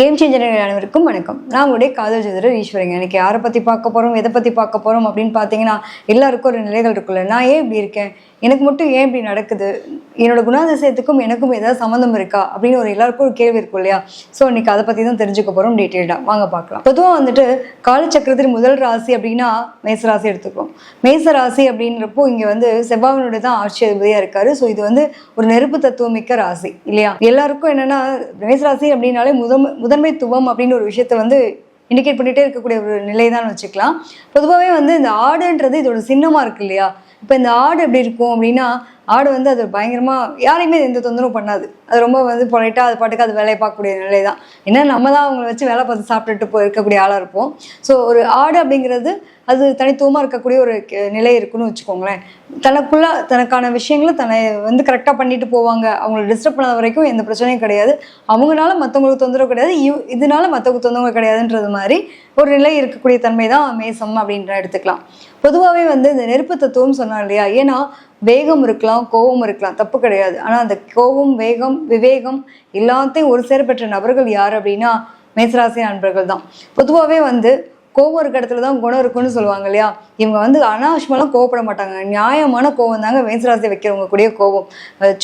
Game changer அனைவருக்கும் வணக்கம். நான் உங்களுடைய காதல் ஜோதிடர் ஈஸ்வரங்க எனக்கு யாரை பற்றி பார்க்க போகிறோம் எதை பற்றி பார்க்க போகிறோம் அப்படின்னு பார்த்தீங்கன்னா எல்லாருக்கும் ஒரு நிலைகள் இருக்குல்ல. நான் ஏன் இப்படி இருக்கேன்? எனக்கு மட்டும் ஏன் இப்படி நடக்குது? என்னோட குணாதிசயத்துக்கும் எனக்கும் ஏதாவது சம்மந்தம் இருக்கா? அப்படின்னு ஒரு எல்லாருக்கும் ஒரு கேள்வி இருக்கும் இல்லையா? ஸோ இன்னைக்கு அதை பற்றி தான் தெரிஞ்சுக்க போகிறோம் டீட்டெயில்டாக வாங்க பார்க்கலாம். பொதுவாக வந்துட்டு காலச்சக்கரத்தின் முதல் ராசி அப்படின்னா மேச ராசி எடுத்துக்கிறோம் மேச ராசி அப்படின்றப்போ இங்கே வந்து செவ்வாவினுடைய தான் ஆட்சி அதிபதியாக இருக்காரு. ஸோ இது வந்து ஒரு நெருப்பு தத்துவமிக்க ராசி இல்லையா? எல்லாருக்கும் என்னன்னா மேசராசி அப்படின்னாலே முதல் முதன்மைத்துவம் அப்படின்னு ஒரு விஷயத்த வந்து இண்டிகேட் பண்ணிகிட்டே இருக்கக்கூடிய ஒரு நிலை தான் வச்சுக்கலாம். பொதுவாகவே வந்து இந்த ஆடுன்றது இதோட சின்னமாக இருக்கு இல்லையா? இப்போ இந்த ஆடு எப்படி இருக்கும் அப்படின்னா ஆடு வந்து அது பயங்கரமாக யாரையுமே எந்த தொந்தரவும் பண்ணாது. அது ரொம்ப வந்து பொலைட்டாக அது பாட்டுக்கு அது வேலையை பார்க்கக்கூடிய நிலை தான் ஏன்னா நம்ம தான் அவங்கள வச்சு வேலை பார்த்து சாப்பிட்டுட்டு போய் இருக்கக்கூடிய ஆளாக இருப்போம். ஸோ ஒரு ஆடு அப்படிங்கிறது அது தனித்துவமாக இருக்கக்கூடிய ஒரு நிலை இருக்குன்னு வச்சுக்கோங்களேன். தனக்குள்ள தனக்கான விஷயங்களை தன்னை வந்து கரெக்டாக பண்ணிட்டு போவாங்க. அவங்கள டிஸ்டர்ப் பண்ணாத வரைக்கும் எந்த பிரச்சனையும் கிடையாது. அவங்கனால மற்றவங்களுக்கு தொந்தரவு கிடையாது. இவ் இதனால மற்றவங்களுக்கு தொந்தரவு கிடையாதுன்றது மாதிரி ஒரு நிலை இருக்கக்கூடிய தன்மை தான் மேசம் அப்படின்ற எடுத்துக்கலாம். பொதுவாகவே வந்து இந்த நெருப்பு தத்துவம் சொன்னாங்க இல்லையா? ஏன்னா வேகம் இருக்கலாம் கோபம் இருக்கலாம் தப்பு கிடையாது. ஆனால் அந்த கோபம் வேகம் விவேகம் எல்லாத்தையும் ஒரு சேர பெற்ற நபர்கள் யார் அப்படின்னா மேசராசி நண்பர்கள் தான். பொதுவாகவே வந்து கோவம் இருக்க இடத்துல தான் குணம் இருக்குன்னு சொல்லுவாங்க இல்லையா? இவங்க வந்து அனாவசியமாலாம் கோவப்பட மாட்டாங்க. நியாயமான கோவம் தாங்க மேசராசி வைக்கிறவங்க கூடிய கோவம்.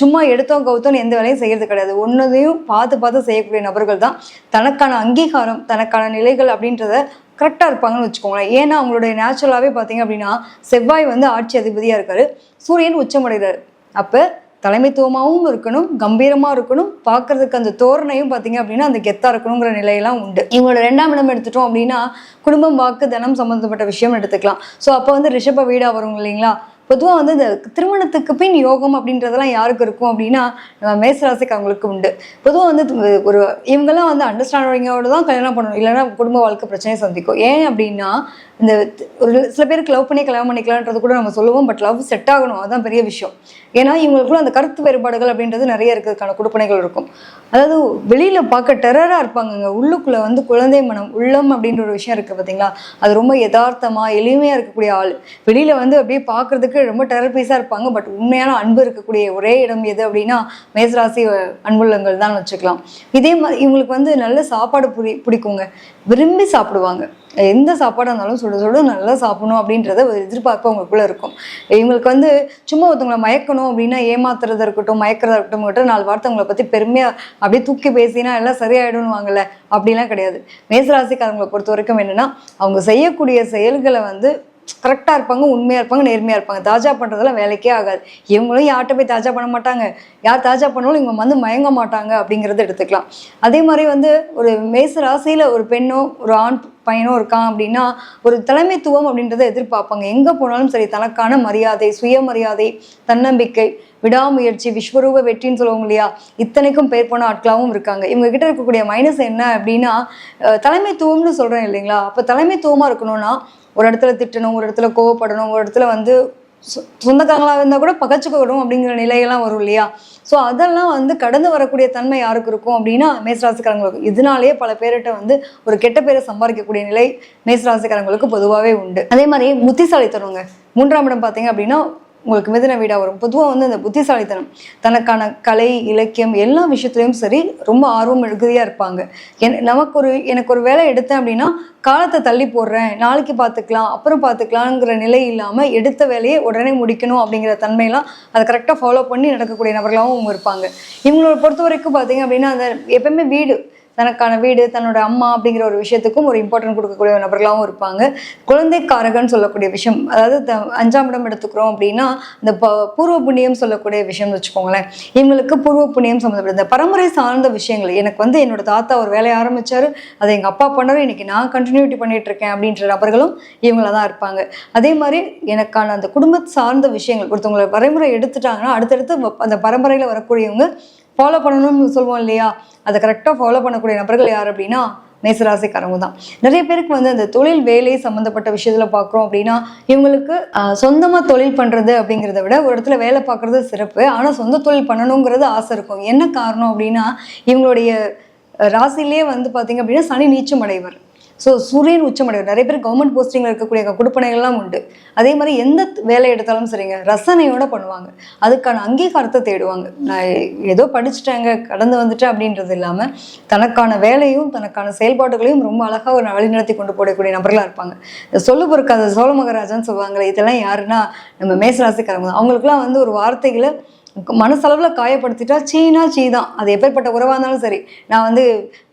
சும்மா எடுத்தோம் கவுத்தோன்னு எந்த வேலையும் செய்யறது கிடையாது. ஒன்றதையும் பார்த்து பார்த்து செய்யக்கூடிய நபர்கள் தான். தனக்கான அங்கீகாரம் தனக்கான நிலைகள் அப்படின்றத கரெக்டாக இருப்பாங்கன்னு வச்சுக்கோங்களேன். ஏன்னா அவங்களுடைய நேச்சுரலாகவே பார்த்தீங்க அப்படின்னா செவ்வாய் வந்து ஆட்சி அதிபதியாக இருக்காரு. சூரியன் உச்சமடைகிறார் அப்போ தலைமைத்துவமாகவும் இருக்கணும் கம்பீரமாக இருக்கணும். பார்க்கறதுக்கு அந்த தோரணையும் பார்த்தீங்க அப்படின்னா அந்த கெத்தாக இருக்கணுங்கிற நிலையெல்லாம் உண்டு. இவங்களோட ரெண்டாம் இடம் எடுத்துட்டோம் அப்படின்னா குடும்பம் வாக்கு தனம் சம்மந்தப்பட்ட விஷயம் எடுத்துக்கலாம். ஸோ அப்போ வந்து ரிஷப வீடாக வரும் இல்லைங்களா? பொதுவாக வந்து இந்த திருமணத்துக்கு பின் யோகம் அப்படின்றதெல்லாம் யாருக்கு இருக்கும் அப்படின்னா நம்ம மேசராசிக்கு அவங்களுக்கு உண்டு. பொதுவாக வந்து ஒரு இவங்கெல்லாம் வந்து அண்டர்ஸ்டாண்டிங்கோட தான் கல்யாணம் பண்ணணும். இல்லைன்னா குடும்ப வாழ்க்கை பிரச்சனையை சந்திக்கும். ஏன் அப்படின்னா இந்த ஒரு சில பேருக்கு லவ் பண்ணி கல்யாணம் பண்ணிக்கலான்றது கூட நம்ம சொல்லுவோம் பட் லவ் செட் ஆகணும். அதுதான் பெரிய விஷயம். ஏன்னா இவங்களுக்குள்ள அந்த கருத்து வேறுபாடுகள் அப்படின்றது நிறைய இருக்கிறதுக்கான கொடுப்பனைகள் இருக்கும். அதாவது வெளியில் பார்க்க டெரராக இருப்பாங்கங்க. உள்ளுக்குள்ள வந்து குழந்தை மனம் உள்ளம் அப்படின்ற ஒரு விஷயம் இருக்கு பார்த்தீங்களா அது ரொம்ப யதார்த்தமாக எளிமையாக இருக்கக்கூடிய ஆள். வெளியில் வந்து அப்படியே பார்க்கறதுக்கு ரொம்ப டெரர் இருப்பாங்க. பட் உண்மையான அன்பு இருக்கக்கூடிய ஒரே இடம் எது அப்படின்னா மேசராசி அன்புள்ளங்கள் தான் வச்சுக்கலாம். இதே மாதிரி இவங்களுக்கு வந்து நல்ல சாப்பாடு புரி பிடிக்குங்க. விரும்பி சாப்பிடுவாங்க. எந்த சாப்பாடாக இருந்தாலும் சுட சுட நல்லா சாப்பிடணும் அப்படின்றத ஒரு எதிர்பார்ப்பு அவங்களுக்குள்ளே இருக்கும். இவங்களுக்கு வந்து சும்மா ஒருத்தவங்களை மயக்கணும் அப்படின்னா ஏமாத்துறதா இருக்கட்டும் மயக்கிறதா இருக்கட்டும் இருக்கட்டும் நாலு வார்த்தை அவங்கள பற்றி பெருமையாக அப்படியே தூக்கி பேசினா எல்லாம் சரியாயிடும்னுவாங்கல்ல? அப்படிலாம் கிடையாது. மேசராசிக்காரங்களை பொறுத்த வரைக்கும் என்னென்னா அவங்க செய்யக்கூடிய செயல்களை வந்து கரெக்டாக இருப்பாங்க உண்மையாக இருப்பாங்க நேர்மையாக இருப்பாங்க. தாஜா பண்ணுறதெல்லாம் வேலைக்கே ஆகாது. இவங்களும் யார்கிட்ட போய் தாஜா பண்ண மாட்டாங்க? யார் தாஜா பண்ணாலும் இவங்க வந்து மயங்க மாட்டாங்க அப்படிங்கிறத எடுத்துக்கலாம். அதே மாதிரி வந்து ஒரு மேச ராசியில் ஒரு பெண்ணோ ஒரு ஆண் பையனோ இருக்கான் அப்படின்னா ஒரு தலைமைத்துவம் அப்படின்றத எதிர்பார்ப்பாங்க. எங்கே போனாலும் சரி தனக்கான மரியாதை சுயமரியாதை தன்னம்பிக்கை விடாமுயற்சி விஸ்வரூப வெற்றின்னு சொல்லுவாங்க இல்லையா? இத்தனைக்கும் பேர் போன ஆட்களாகவும் இருக்காங்க. இவங்க கிட்ட இருக்கக்கூடிய மைனஸ் என்ன அப்படின்னா தலைமைத்துவம்னு சொல்கிறேன் இல்லைங்களா? அப்போ தலைமைத்துவமாக இருக்கணும்னா ஒரு இடத்துல திட்டணும் ஒரு இடத்துல கோவப்படணும் ஒரு இடத்துல வந்து சொந்தக்காரங்களாக இருந்தால் கூட பகச்சுக்கணும் அப்படிங்கிற நிலையெல்லாம் வரும் இல்லையா? ஸோ அதெல்லாம் வந்து கடந்து வரக்கூடிய தன்மை யாருக்கு இருக்கும் அப்படின்னா மேசராசிக்காரங்களுக்கு. இதனாலேயே பல பேர்கிட்ட வந்து ஒரு கெட்ட பேரை சம்பாதிக்கக்கூடிய நிலை மேசராசிக்காரங்களுக்கு பொதுவாகவே உண்டு. அதே மாதிரி புத்திசாலித்தனங்க. மூன்றாம் இடம் பார்த்தீங்க அப்படின்னா உங்களுக்கு மிதன வீடாக வரும். பொதுவாக வந்து அந்த புத்திசாலித்தனம் தனக்கான கலை இலக்கியம் எல்லா விஷயத்துலையும் சரி ரொம்ப ஆர்வம் மிகுதியாக இருப்பாங்க. என் நமக்கு ஒரு எனக்கு ஒரு வேலை எடுத்தேன் அப்படின்னா காலத்தை தள்ளி போடுறேன் நாளைக்கு பார்த்துக்கலாம் அப்புறம் பார்த்துக்கலாங்கிற நிலை இல்லாமல் எடுத்த வேலையை உடனே முடிக்கணும் அப்படிங்கிற தன்மையெல்லாம் அதை கரெக்டாக ஃபாலோ பண்ணி நடக்கக்கூடிய நபர்களாகவும் இருப்பாங்க. இவங்களோட பொறுத்த வரைக்கும் பார்த்தீங்க அப்படின்னா அந்த எப்பவுமே வீடு தனக்கான வீடு தன்னோட அம்மா அப்படிங்கிற ஒரு விஷயத்துக்கும் ஒரு இம்பார்ட்டன்ட் கொடுக்கக்கூடிய நபர்களாகவும் இருப்பாங்க. குழந்தைக்காரகன்னு சொல்லக்கூடிய விஷயம் அதாவது த- அஞ்சாம் இடம் எடுத்துக்கிறோம் அப்படின்னா இந்த ப பூர்வ புண்ணியம் சொல்லக்கூடிய விஷயம்னு வச்சுக்கோங்களேன். இவங்களுக்கு பூர்வ புண்ணியம் சம்மந்தப்பட்ட இந்த பரம்பரை சார்ந்த விஷயங்கள் எனக்கு வந்து என்னோட தாத்தா ஒரு வேலையை ஆரம்பித்தார் அதை எங்கள் அப்பா பண்ணார் இன்னைக்கு நான் கண்டினியூட்டி பண்ணிட்டு இருக்கேன் அப்படின்ற நபர்களும் இவங்கள தான் இருப்பாங்க. அதே மாதிரி எனக்கான அந்த குடும்ப சார்ந்த விஷயங்கள் ஒருத்தவங்களை வரைமுறை எடுத்துட்டாங்கன்னா அடுத்தடுத்து வ- அந்த பரம்பரையில் வரக்கூடியவங்க ஃபாலோ பண்ணணும்னு சொல்லுவோம் இல்லையா? அதை கரெக்டாக ஃபாலோ பண்ணக்கூடிய நபர்கள் யார் அப்படின்னா மேசராசிக்காரங்க தான். நிறைய பேருக்கு வந்து அந்த தொழில் வேலை சம்மந்தப்பட்ட விஷயத்தில் பார்க்குறோம் அப்படின்னா இவங்களுக்கு சொந்தமாக தொழில் பண்ணுறது அப்படிங்கிறத விட ஒரு இடத்துல வேலை பார்க்குறது சிறப்பு. ஆனால் சொந்த தொழில் பண்ணணுங்கிறது ஆசை இருக்கும். என்ன காரணம் அப்படின்னா இவங்களுடைய ராசிலேயே வந்து பார்த்தீங்க அப்படின்னா சனி நீச்சம் அடைவர். ஸோ சூரியன் உச்சமடைவர் நிறைய பேர் கவர்மெண்ட் போஸ்டிங்கில் இருக்கக்கூடிய கொடுப்பனைகள்லாம் உண்டு. அதே மாதிரி எந்த வேலை எடுத்தாலும் சரிங்க ரசனையோட பண்ணுவாங்க. அதுக்கான அங்கீகாரத்தை தேடுவாங்க. நான் ஏதோ படிச்சுட்டேங்க கடந்து வந்துட்டேன் அப்படின்றது இல்லாமல் தனக்கான வேலையும் தனக்கான செயல்பாடுகளையும் ரொம்ப அழகாக ஒரு வழிநடத்தி கொண்டு போடக்கூடிய நபர்களாக இருப்பாங்க. சொல்லு பொறுக்காத சோழ மகராஜான்னு சொல்லுவாங்களே இதெல்லாம் யாருன்னா நம்ம மேசராசிக்காரங்க. அவங்களுக்குலாம் வந்து ஒரு வார்த்தைகளை மனசளவில் காயப்படுத்திட்டா சீனா சீ தான் அது எப்பேற்பட்ட உறவாக இருந்தாலும் சரி. நான் வந்து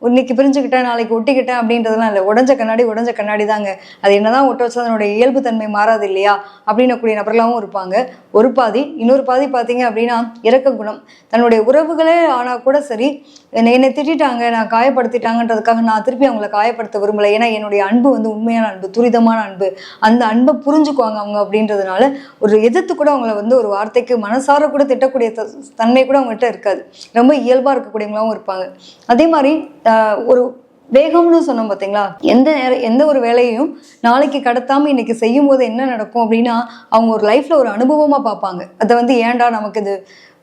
இன்னைக்கு பிரிஞ்சுக்கிட்டேன் நாளைக்கு ஒட்டிக்கிட்டேன் அப்படின்றதுலாம் இல்லை. உடஞ்ச கண்ணாடி உடஞ்ச கண்ணாடி தாங்க அது என்னதான் ஒட்ட வச்சா அதனுடைய இயல்பு தன்மை மாறாது இல்லையா? அப்படின்னக்கூடிய நபர்களாகவும் இருப்பாங்க. ஒரு பாதி இன்னொரு பாதி பார்த்தீங்க அப்படின்னா இறக்க குணம். தன்னுடைய உறவுகளே ஆனால் கூட சரி என்னை என்னை திட்டாங்க நான் காயப்படுத்திட்டாங்கன்றதுக்காக நான் திருப்பி அவங்கள காயப்படுத்த விரும்பலை. ஏன்னா என்னுடைய அன்பு வந்து உண்மையான அன்பு துரிதமான அன்பு. அந்த அன்பை புரிஞ்சுக்குவாங்க அவங்க அப்படின்றதுனால ஒரு எதிர்த்து கூட அவங்கள வந்து ஒரு வார்த்தைக்கு மனசார கூட திட்ட சொல்லக்கூடிய தன்மை கூட அவங்ககிட்ட இருக்காது. ரொம்ப இயல்பாக இருக்கக்கூடியவங்களாவும் இருப்பாங்க. அதே மாதிரி ஆஹ், ஒரு வேகம்னு சொன்னோம் பார்த்தீங்களா எந்த நேரம் எந்த ஒரு வேலையையும் நாளைக்கு கடத்தாமல் இன்னைக்கு செய்யும் போது என்ன நடக்கும் அப்படின்னா அவங்க ஒரு லைஃப்ல ஒரு அனுபவமா பார்ப்பாங்க. அதை வந்து ஏன்டா நமக்கு இது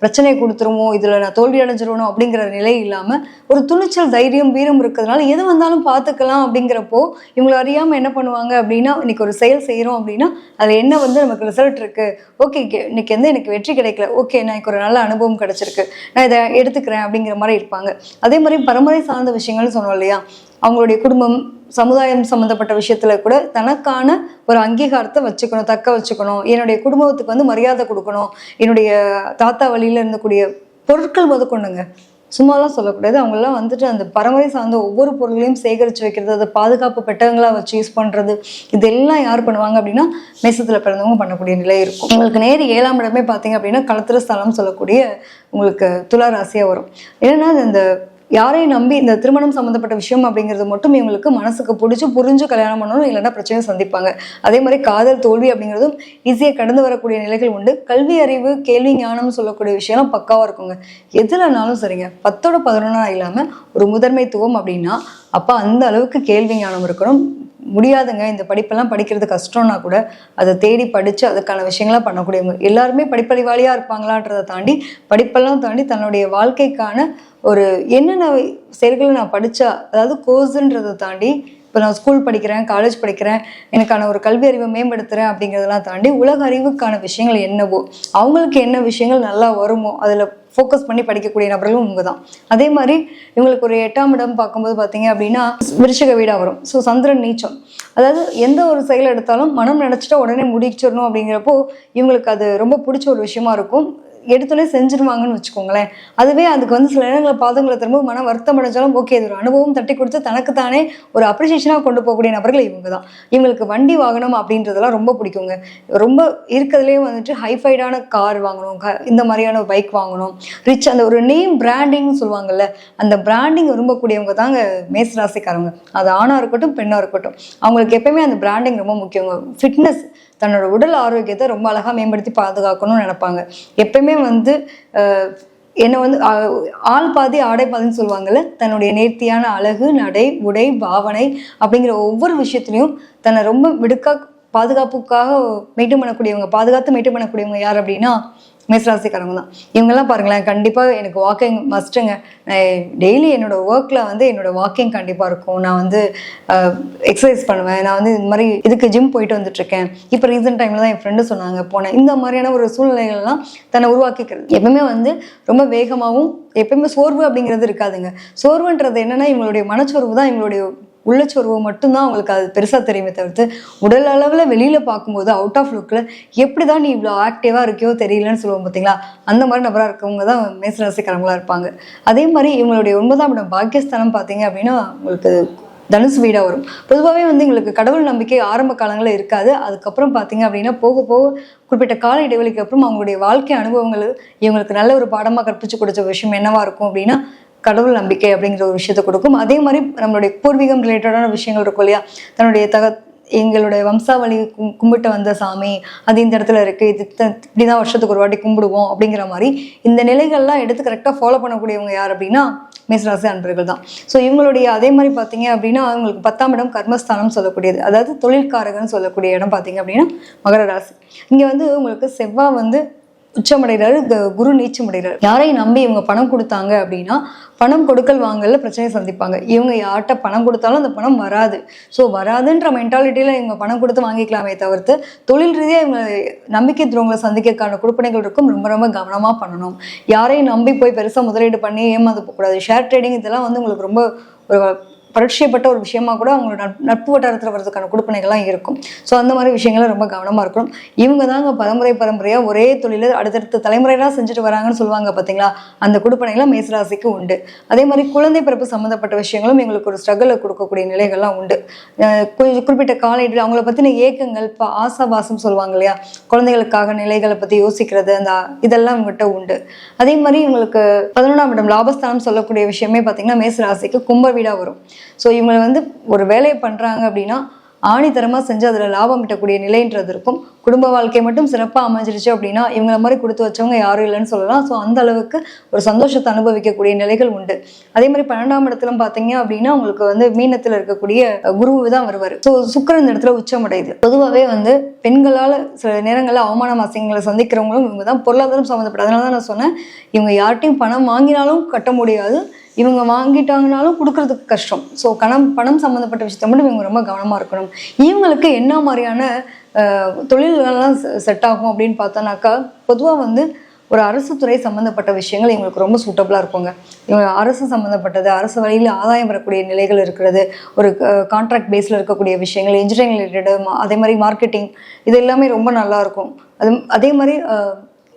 பிரச்சனை கொடுத்துருமோ இதில் நான் தோல்வி அடைஞ்சிடணும் அப்படிங்கிற நிலை இல்லாமல் ஒரு துணிச்சல் தைரியம் வீரம் இருக்கிறதுனால எது வந்தாலும் பார்த்துக்கலாம் அப்படிங்கிறப்போ இவங்களை அறியாமல் என்ன பண்ணுவாங்க அப்படின்னா இன்னைக்கு ஒரு செயல் செய்கிறோம் அப்படின்னா அதில் என்ன வந்து நமக்கு ரிசல்ட் இருக்குது ஓகே இன்னைக்கு வந்து எனக்கு வெற்றி கிடைக்கல. ஓகே நான் எனக்கு ஒரு நல்ல அனுபவம் கிடைச்சிருக்கு. நான் இதை எடுத்துக்கிறேன் அப்படிங்கிற மாதிரி இருப்பாங்க. அதே மாதிரி பரம்பரை சார்ந்த விஷயங்கள்னு சொன்னோம் இல்லையா? அவங்களுடைய குடும்பம் சமுதாயம் சம்மந்தப்பட்ட விஷயத்துல கூட தனக்கான ஒரு அங்கீகாரத்தை வச்சுக்கணும் தக்க வச்சுக்கணும். என்னுடைய குடும்பத்துக்கு வந்து மரியாதை கொடுக்கணும். என்னுடைய தாத்தா வழியில இருந்தக்கூடிய பொருட்கள் முதற்கொண்டுங்க. சும்மாலாம் சொல்லக்கூடாது. அவங்களாம் வந்துட்டு அந்த பரம்பரை சார்ந்த ஒவ்வொரு பொருளையும் சேகரித்து வைக்கிறது அதை பாதுகாப்பு பெட்டகங்களாக வச்சு யூஸ் பண்ணுறது இதெல்லாம் யார் பண்ணுவாங்க அப்படின்னா மேசத்தில் பிறந்தவங்க பண்ணக்கூடிய நிலை இருக்கும். உங்களுக்கு நேர் ஏழாம் இடமே பார்த்தீங்க அப்படின்னா களத்திர ஸ்தலம் சொல்லக்கூடிய உங்களுக்கு துலா ராசியாக வரும். ஏன்னா இந்த யாரையும் நம்பி இந்த திருமணம் சம்மந்தப்பட்ட விஷயம் அப்படிங்கிறது மட்டும் இவங்களுக்கு மனசுக்கு பிடிச்சி புரிஞ்சு கல்யாணம் பண்ணணும் இல்லைன்னா பிரச்சனையை சந்திப்பாங்க. அதே மாதிரி காதல் தோல்வி அப்படிங்கிறதும் ஈஸியாக கடந்து வரக்கூடிய நிலைகள் உண்டு. கல்வி அறிவு கேள்வி ஞானம் சொல்லக்கூடிய விஷயம்லாம் பக்காவாக இருக்குங்க. எதுலனாலும் சரிங்க. பத்தோட பதினொன்றா இல்லாமல் ஒரு முதன்மைத்துவம் அப்படின்னா அப்போ அந்த அளவுக்கு கேள்வி ஞானம் இருக்கணும். முடியாதுங்க. இந்த படிப்பெல்லாம் படிக்கிறது கஷ்டம்னா கூட அதை தேடி படித்து அதுக்கான விஷயங்களாம் பண்ணக்கூடியவங்க. எல்லாருமே படிப்பறிவாளியாக இருப்பாங்களான்றதை தாண்டி படிப்பெல்லாம் தாண்டி தன்னுடைய வாழ்க்கைக்கான ஒரு என்னென்ன செயல்களை நான் படித்தா அதாவது கோர்ஸுன்றதை தாண்டி இப்போ நான் ஸ்கூல் படிக்கிறேன் காலேஜ் படிக்கிறேன் எனக்கான ஒரு கல்வி அறிவை மேம்படுத்துகிறேன் அப்படிங்கிறதெல்லாம் தாண்டி உலக அறிவுக்கான விஷயங்கள் என்னவோ அவங்களுக்கு என்ன விஷயங்கள் நல்லா வருமோ அதில் ஃபோக்கஸ் பண்ணி படிக்கக்கூடிய நபர்களும் இவங்க தான் அதே மாதிரி இவங்களுக்கு ஒரு எட்டாம் இடம் பார்க்கும்போது பார்த்தீங்க அப்படின்னா விருஷக வீடாக வரும். ஸோ சந்திரன் நீச்சம். அதாவது எந்த ஒரு செயல் எடுத்தாலும் மனம் நினச்சிட்டா உடனே முடிச்சிடணும் அப்படிங்கிறப்போ இவங்களுக்கு அது ரொம்ப பிடிச்ச ஒரு விஷயமா இருக்கும். எடுத்தோடனே செஞ்சிருவாங்கன்னு வச்சுக்கோங்களேன். அதுவே அதுக்கு வந்து சில நேரங்களில் பாதங்களை திரும்ப மன வருத்தம் அடைஞ்சாலும் ஓகே இது ஒரு அனுபவம் தட்டி கொடுத்து தனக்குத்தானே ஒரு அப்ரிசியேஷனாக கொண்டு போகக்கூடிய நபர்கள் இவங்க தான் இவங்களுக்கு வண்டி வாகனம் அப்படின்றதெல்லாம் ரொம்ப பிடிக்குங்க. ரொம்ப இருக்கிறதுலே வந்துட்டு ஹைஃபைடான கார் வாங்கணும் இந்த மாதிரியான பைக் வாங்கணும். ரிச் அந்த ஒரு நேம் பிராண்டிங்னு சொல்லுவாங்கல்ல அந்த பிராண்டிங் விரும்பக்கூடியவங்க தாங்க மேசராசிக்காரவங்க அது ஆணாக இருக்கட்டும் பெண்ணாக இருக்கட்டும். அவங்களுக்கு எப்பயுமே அந்த பிராண்டிங் ரொம்ப முக்கியங்க. ஃபிட்னஸ் தன்னோட உடல் ஆரோக்கியத்தை ரொம்ப அழகாக மேம்படுத்தி பாதுகாக்கணும்னு நினைப்பாங்க. எப்பயுமே வந்து என்னை வந்து ஆள் பாதி ஆடை பாதின்னு சொல்லுவாங்கல்ல தன்னுடைய நேர்த்தியான அழகு நடை உடை பாவனை அப்படிங்கிற ஒவ்வொரு விஷயத்துலையும் தன்னை ரொம்ப விடுக்கா பாதுகாப்புக்காக மெயின்டைன் பண்ணக்கூடியவங்க பாதுகாத்து மெயின்டைன் பண்ணக்கூடியவங்க யார் அப்படின்னா மேசராசிக்காரங்க தான் இவங்கெல்லாம் பாருங்களேன் கண்டிப்பாக எனக்கு வாக்கிங் மஸ்ட்டுங்க நான் டெய்லி என்னோட ஒர்க்கில் வந்து என்னோட வாக்கிங் கண்டிப்பாக இருக்கும். நான் வந்து எக்ஸசைஸ் பண்ணுவேன். நான் வந்து இந்த மாதிரி இதுக்கு ஜிம் போயிட்டு வந்துட்டுருக்கேன். இப்போ ரீசெண்ட் டைமில் தான் என் ஃப்ரெண்டு சொன்னாங்க போனேன். இந்த மாதிரியான ஒரு சூழ்நிலைகள்லாம் தன்னை உருவாக்கிக்கிறது. எப்பவுமே வந்து ரொம்ப வேகமாகவும் எப்பயுமே சோர்வு அப்படிங்கிறது இருக்காதுங்க. சோர்வுன்றது என்னென்னா இவங்களுடைய மனச்சோர்வு தான் இவங்களுடைய உள்ளச்சோர்வு மட்டும்தான் அவங்களுக்கு அது பெருசாக தெரியுமே தவிர்த்து உடல் அளவில் வெளியில் பார்க்கும்போது அவுட் ஆஃப் லுக்கில் எப்படி தான் நீ இவ்வளோ ஆக்டிவாக இருக்கியோ தெரியலன்னு சொல்லுவோம் பார்த்தீங்களா அந்த மாதிரி நபராக இருக்கவங்க தான் மேசராசிக்காரங்களாக இருப்பாங்க. அதே மாதிரி இவங்களுடைய ஒன்பதாம் இடம் பாக்கியஸ்தானம் பார்த்தீங்க அப்படின்னா உங்களுக்கு தனுசு வீடாக வரும். பொதுவாகவே வந்து எங்களுக்கு கடவுள் நம்பிக்கை ஆரம்ப காலங்களில் இருக்காது. அதுக்கப்புறம் பார்த்தீங்க அப்படின்னா போக போக குறிப்பிட்ட கால இடைவெளிக்கு அப்புறம் அவங்களுடைய வாழ்க்கை அனுபவங்கள் இவங்களுக்கு நல்ல ஒரு பாடமாக கற்பிச்சு கொடுத்த விஷயம் என்னவாக இருக்கும் அப்படின்னா கடவுள் நம்பிக்கை அப்படிங்கிற ஒரு விஷயத்தை கொடுக்கும். அதே மாதிரி நம்மளுடைய பூர்வீகம் ரிலேட்டடான விஷயங்கள் இருக்கும் இல்லையா? தன்னுடைய தக எங்களுடைய வம்சாவளி கும் கும்பிட்டு வந்த சாமி அது இந்த இடத்துல இருக்கு இது இப்படி இப்படிதான் வருஷத்துக்கு ஒரு வாட்டி கும்பிடுவோம் அப்படிங்கிற மாதிரி இந்த நிலைகள்லாம் எடுத்து கரெக்டாக ஃபாலோ பண்ணக்கூடியவங்க யார் அப்படின்னா மேசராசி அன்பர்கள் தான். ஸோ இவங்களுடைய அதே மாதிரி பார்த்தீங்க அப்படின்னா அவங்களுக்கு பத்தாம் இடம் கர்மஸ்தானம் சொல்லக்கூடியது. அதாவது தொழில்காரகன்னு சொல்லக்கூடிய இடம் பார்த்தீங்க அப்படின்னா மகர ராசி. இங்கே வந்து உங்களுக்கு செவ்வாய் வந்து உச்சமடைகிறாரு குரு நீச்சமடைகிறார். யாரையும் நம்பி இவங்க பணம் கொடுத்தாங்க அப்படின்னா பணம் கொடுக்கல் வாங்கல பிரச்சனையை சந்திப்பாங்க. இவங்க யார்கிட்ட பணம் கொடுத்தாலும் அந்த பணம் வராது. ஸோ வராதுன்ற மென்டாலிட்டியில் இவங்க பணம் கொடுத்து வாங்கிக்கலாமே தவிர்த்து தொழில் ரீதியாக இவங்க நம்பிக்கை துறவங்களை சந்திக்கிறதுக்கான கொடுப்பனைகள் இருக்கும். ரொம்ப ரொம்ப கவனமாக பண்ணணும். யாரையும் நம்பி போய் பெருசாக முதலீடு பண்ணி ஏமாந்து போகக்கூடாது. ஷேர் ட்ரேடிங் இதெல்லாம் வந்து உங்களுக்கு ரொம்ப ஒரு பரிட்சைப்பட்ட ஒரு விஷயமா கூட அவங்களோட நட்பு நட்பு வட்டாரத்தில் வரதுக்கான கொடுப்பனைகள்லாம் இருக்கும். ஸோ அந்த மாதிரி விஷயங்களை ரொம்ப கவனமாக இருக்கணும். இவங்க தாங்க பரம்பரை பரம்பரையாக ஒரே தொழிலை அடுத்தடுத்த தலைமுறையெல்லாம் செஞ்சுட்டு வராங்கன்னு சொல்லுவாங்க பார்த்தீங்களா அந்த கொடுப்பனைகளை மேசராசிக்கு உண்டு. அதே மாதிரி குழந்தை பிறப்பு சம்மந்தப்பட்ட விஷயங்களும் எங்களுக்கு ஒரு ஸ்ட்ரகிளை கொடுக்கக்கூடிய நிலைகள்லாம் உண்டு. கொஞ்சம் குறிப்பிட்ட குறிப்பிட்ட காலையில் அவங்கள பற்றின ஏக்கங்கள் இப்போ ஆசாபாசம் சொல்லுவாங்க இல்லையா? குழந்தைகளுக்காக நிலைகளை பற்றி யோசிக்கிறது அந்த இதெல்லாம் இவங்ககிட்ட உண்டு. அதே மாதிரி இவங்களுக்கு பதினொன்றாம் இடம் லாபஸ்தானம் சொல்லக்கூடிய விஷயமே பார்த்தீங்கன்னா மேசராசிக்கு கும்ப வீடாக வரும். ஸோ இவங்க வந்து ஒரு வேலையை பண்ணுறாங்க அப்படின்னா ஆணித்தரமாக செஞ்சு அதில் லாபம் கிட்டக்கூடிய நிலைன்றது இருக்கும். குடும்ப வாழ்க்கை மட்டும் சிறப்பாக அமைஞ்சிருச்சு அப்படின்னா இவங்கள மாதிரி கொடுத்து வச்சவங்க யாரும் இல்லைன்னு சொல்லலாம். ஸோ அந்த அளவுக்கு ஒரு சந்தோஷத்தை அனுபவிக்கக்கூடிய நிலைகள் உண்டு. அதே மாதிரி பன்னெண்டாம் இடத்துல பார்த்தீங்க அப்படின்னா உங்களுக்கு வந்து மீனத்தில் இருக்கக்கூடிய குரு தான் வருவார். ஸோ சுக்கிரன் இந்த இடத்துல உச்சமடையுது பொதுவாகவே வந்து பெண்களால் சில நேரங்களில் அவமானம் அசிங்களை சந்திக்கிறவங்களும் இவங்க தான். பொருளாதாரம் சம்மந்தப்பட்ட அதனால தான் நான் சொன்னேன். இவங்க யார்ட்டையும் பணம் வாங்கினாலும் கட்ட முடியாது. இவங்க வாங்கிட்டாங்கனாலும் கொடுக்கறதுக்கு கஷ்டம். ஸோ கணம் பணம் சம்மந்தப்பட்ட விஷயத்த மட்டும் இவங்க ரொம்ப கவனமாக இருக்கணும். இவங்களுக்கு என்ன மாதிரியான தொழில்கள்லாம் செட் ஆகும் அப்படின்னு பார்த்தோன்னாக்கா பொதுவாக வந்து ஒரு அரசு துறை சம்மந்தப்பட்ட விஷயங்கள் எங்களுக்கு ரொம்ப சூட்டபுளாக இருக்குங்க. இவங்க அரசு சம்மந்தப்பட்டது அரசு வழியில் ஆதாயம் வரக்கூடிய நிலைகள் இருக்கிறது ஒரு கான்ட்ராக்ட் பேஸில் இருக்கக்கூடிய விஷயங்கள் இன்ஜினியரிங் ரிலேட்டடு அதே மாதிரி மார்க்கெட்டிங் இது எல்லாமே ரொம்ப நல்லா இருக்கும். அது அதே மாதிரி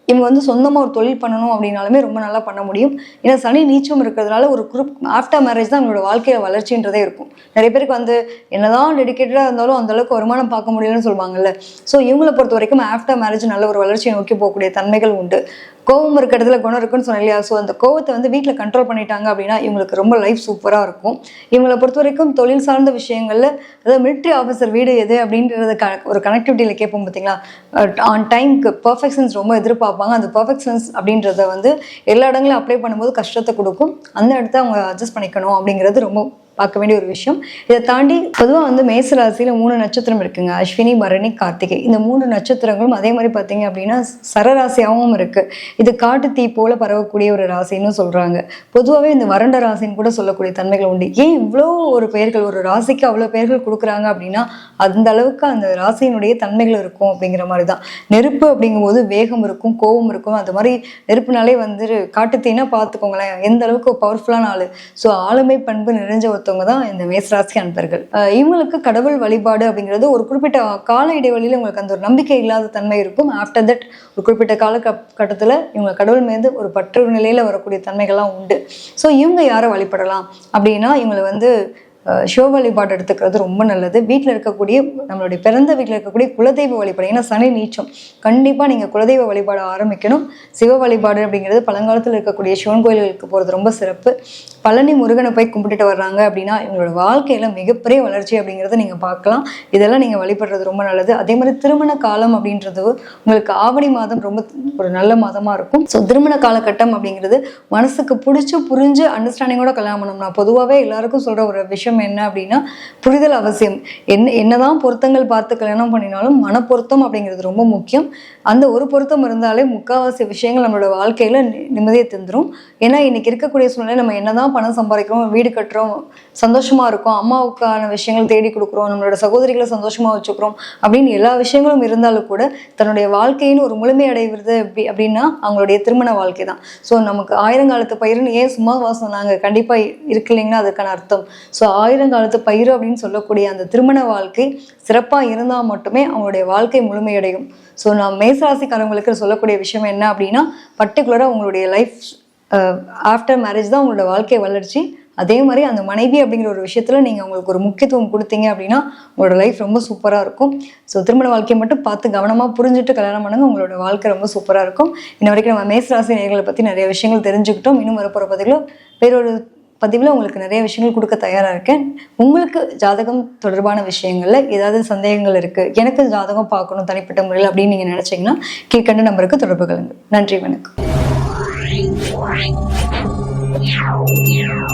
இவங்க வந்து சொந்தமாக ஒரு தொழில் பண்ணணும் அப்படின்னாலுமே ரொம்ப நல்லா பண்ண முடியும். ஏன்னா சனி நீச்சம் இருக்கிறதுனால ஒரு குரூப் ஆஃப்டர் மேரேஜ் தான் அவங்களோட வாழ்க்கையில வளர்ச்சின்றதே இருக்கும். நிறைய பேருக்கு வந்து என்னதான் டெடிக்கேட்டடாக இருந்தாலும் அந்தளவுக்கு வருமானம் பார்க்க முடியலன்னு சொல்லுவாங்கல்ல. ஸோ இவங்களை பொறுத்த வரைக்கும் ஆஃப்டர் மேரேஜ் நல்ல ஒரு வளர்ச்சியை நோக்கி போகக்கூடிய தன்மைகள் உண்டு. கோவம் இருக்க இடத்துல குணம் இருக்குன்னு சொன்னேன் இல்லையா? ஸோ அந்த கோவத்தை வந்து வீட்டில் கண்ட்ரோல் பண்ணிட்டாங்க அப்படின்னா இவங்களுக்கு ரொம்ப லைஃப் சூப்பராக இருக்கும். இவங்களை பொறுத்த வரைக்கும் தொழில் சார்ந்த விஷயங்களில் அதாவது மிலிட்ரி ஆஃபீஸர் வீடு எது அப்படின்றத க ஒரு கனெக்டிவிட்டியில் கேட்போம் பார்த்தீங்களா? ஆன் டைம்க்கு பர்ஃபெக்ஷன்ஸ் ரொம்ப எதிர்பார்ப்பாங்க. அந்த பர்ஃபெக்ஷன்ஸ் அப்படின்றத வந்து எல்லா இடங்களும் அப்ளை பண்ணும்போது கஷ்டத்தை கொடுக்கும். அந்த இடத்த அவங்க அட்ஜஸ்ட் பண்ணிக்கணும் அப்படிங்கிறது ரொம்ப பார்க்க வேண்டிய ஒரு விஷயம். இதை தாண்டி பொதுவாக வந்து மேசராசியில் மூணு நட்சத்திரம் இருக்குங்க. அஸ்வினி பரணி கார்த்திகை. இந்த மூன்று நட்சத்திரங்களும் அதே மாதிரி பார்த்தீங்க அப்படின்னா சரராசியாகவும் இருக்குது இது காட்டு தீ போல பரவக்கூடிய ஒரு ராசின்னு சொல்கிறாங்க பொதுவாகவே இந்த வறண்ட ராசின்னு கூட சொல்லக்கூடிய தன்மைகள் உண்டு. ஏன் இவ்வளோ ஒரு பெயர்கள் ஒரு ராசிக்கு அவ்வளோ பெயர்கள் கொடுக்குறாங்க அப்படின்னா அந்த அளவுக்கு அந்த ராசியினுடைய தன்மைகள் இருக்கும் அப்படிங்கிற மாதிரி தான் நெருப்பு அப்படிங்கும்போது வேகம் இருக்கும் கோபம் இருக்கும். அது மாதிரி நெருப்புனாலே வந்து காட்டுத்தீனா பார்த்துக்கோங்களேன். எந்த அளவுக்கு பவர்ஃபுல்லான ஆளு. ஸோ ஆளுமை பண்பு நிறைஞ்ச ஒருத்தவங்க தான் இந்த மேசராசி அன்பர்கள். இவங்களுக்கு கடவுள் வழிபாடு அப்படிங்கிறது ஒரு குறிப்பிட்ட கால இடைவெளியில் உங்களுக்கு அந்த ஒரு நம்பிக்கை இல்லாத தன்மை இருக்கும். ஆஃப்டர் தட் ஒரு குறிப்பிட்ட கால கட்டத்தில் இவங்க கடவுள் மீது ஒரு பற்று நிலையில் வரக்கூடிய தன்மைகள்லாம் உண்டு. ஸோ இவங்க யாரை வழிபடலாம் அப்படின்னா இவங்களை வந்து சிவ வழிபாடு எடுத்துக்கிறது ரொம்ப நல்லது. வீட்டில் இருக்கக்கூடிய நம்மளுடைய பிறந்த வீட்டில் இருக்கக்கூடிய குலதெய்வ வழிபாடு. ஏன்னா சனி நீச்சம். கண்டிப்பாக நீங்கள் குலதெய்வ வழிபாடு ஆரம்பிக்கணும். சிவ வழிபாடு அப்படிங்கிறது பழங்காலத்தில் இருக்கக்கூடிய சிவன் கோயில்களுக்கு போகிறது ரொம்ப சிறப்பு. பழனி முருகனை போய் கும்பிட்டுட்டு வர்றாங்க அப்படின்னா இவங்களோட வாழ்க்கையில் மிகப்பெரிய வளர்ச்சி அப்படிங்கிறத நீங்கள் பார்க்கலாம். இதெல்லாம் நீங்கள் வழிபடுறது ரொம்ப நல்லது. அதே மாதிரி திருமண காலம் அப்படின்றது உங்களுக்கு ஆவணி மாதம் ரொம்ப ஒரு நல்ல மாதமாக இருக்கும். ஸோ திருமண காலகட்டம் அப்படிங்கிறது மனசுக்கு பிடிச்சி புரிஞ்சு அண்டர்ஸ்டாண்டிங்கோட கல்யாணம் பண்ணணும் நான் பொதுவாகவே எல்லாருக்கும் சொல்கிற ஒரு விஷயம் என்ன அப்படின்னா புரிதல் அவசியம். என்ன என்னதான் பொருத்தங்கள் பார்த்து கல்யாணம் பண்ணினாலும் மன பொருத்தம் அப்படிங்கிறது ரொம்ப முக்கியம். அந்த ஒரு பொருத்தம் இருந்தாலே முக்கால்வாசி விஷயங்கள் நம்மளோட வாழ்க்கையில் நிம்மதியை தந்துடும் ஏன்னா இன்னைக்கு இருக்கக்கூடிய சூழ்நிலை நம்ம என்னதான் பணம் சம்பாதிக்கிறோம் வீடு கட்டுறோம் சந்தோஷமா இருக்கோம் அம்மாவுக்கான விஷயங்கள் தேடி கொடுக்குறோம் நம்மளோட சகோதரிகளை சந்தோஷமா வச்சுக்கிறோம் அப்படின்னு எல்லா விஷயங்களும் இருந்தாலும் கூட தன்னுடைய வாழ்க்கையின் ஒரு முழுமை அடைவது அப்படி அப்படின்னா அவங்களுடைய திருமண வாழ்க்கை தான். ஸோ நமக்கு ஆயிரங்காலத்து பயிருன்னு ஏன் சும்மா வாசம் நாங்கள் கண்டிப்பாக இருக்கு இல்லைங்கன்னா அதுக்கான அர்த்தம். ஸோ ஆயிரங்காலத்து பயிர் அப்படின்னு சொல்லக்கூடிய அந்த திருமண வாழ்க்கை சிறப்பாக இருந்தால் மட்டுமே அவங்களுடைய வாழ்க்கை முழுமையடையும். ஸோ நான் மேசராசிக்காரவங்களுக்கு சொல்லக்கூடிய விஷயம் என்ன அப்படின்னா பர்டிகுலராக உங்களுடைய லைஃப் ஆஃப்டர் மேரேஜ் தான் உங்களோட வாழ்க்கை வளர்ச்சி. அதே மாதிரி அந்த மனைவி அப்படிங்கிற ஒரு விஷயத்துல நீங்கள் அவங்களுக்கு ஒரு முக்கியத்துவம் கொடுத்தீங்க அப்படின்னா உங்களோட லைஃப் ரொம்ப சூப்பராக இருக்கும். ஸோ திருமண வாழ்க்கையை மட்டும் பார்த்து கவனமாக புரிஞ்சுட்டு கல்யாணம் பண்ணுங்க. உங்களோட வாழ்க்கை ரொம்ப சூப்பராக இருக்கும். இன்ன வரைக்கும் நம்ம மேசராசி நேர்களை பற்றி நிறைய விஷயங்கள் தெரிஞ்சுக்கிட்டோம். இன்னும் வரப்போகிற பதிலும் வேறொரு பதிவில் உங்களுக்கு நிறைய விஷயங்கள் கொடுக்க தயாராக இருக்கேன். உங்களுக்கு ஜாதகம் தொடர்பான விஷயங்களில் ஏதாவது சந்தேகங்கள் இருக்குது எனக்கு ஜாதகம் பார்க்கணும் தனிப்பட்ட முறையில் அப்படின்னு நீங்கள் நினச்சிங்கன்னா கீழ்கண்ட நம்பருக்கு தொடர்பு கொள்ளுங்கள் நன்றி வணக்கம்.